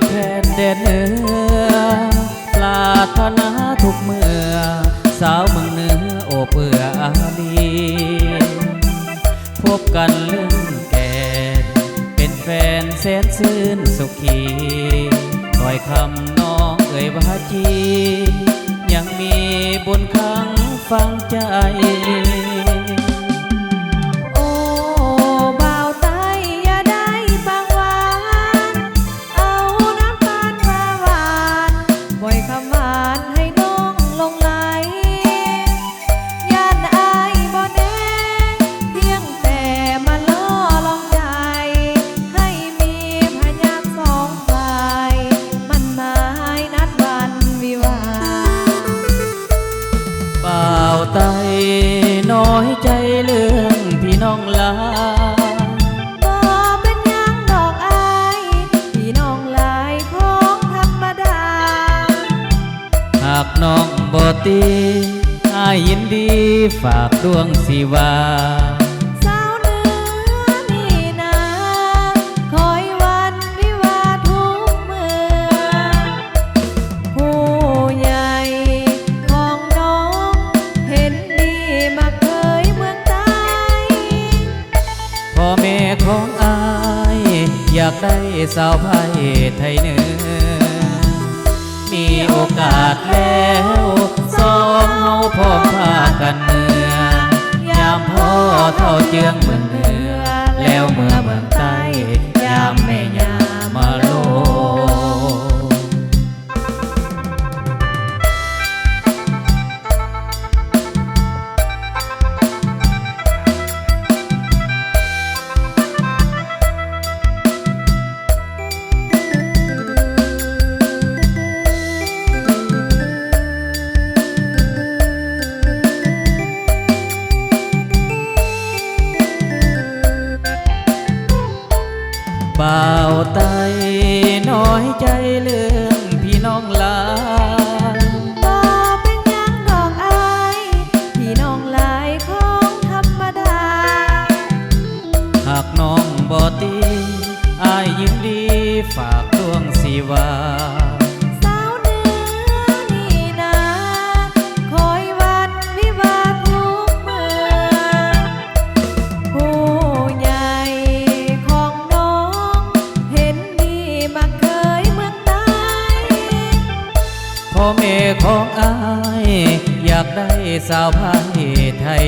ตแทนแดนเหนือปลาธนาทุกเมือ่อ สาวเมืองเหนือโอเปื่ออาลีพบกันเรื่องแก่เป็นแฟนแสนซื่นสุขีต่อยคำน้องเอ่ยบาจี ยังมีบนญครั้งฟังใจ ไตน้อยใจเรื่องพี่น้องลาบ่เป็นหยังดอกอายพี่น้องหลายของธรรมดา หากน้องบ่ตีอายยินดีฝากดวงสีวา ได้สาวไทยไทยเหนือมีโอกาสแล้วสองเฮาพร้อมพากันเมือยามพ่อเท่าเจืองเมืองเหนือ แล้วเมื่อเมืองใต้ น้อยใจเรื่องพี่น้องลาบ่เป็นหยังดอกอายพี่น้องหลายของธรรมดา หากน้องบ่ตีอายยินดีฝากดวงสีวา อแม่ของอาย อยากได้สาวไทยไทย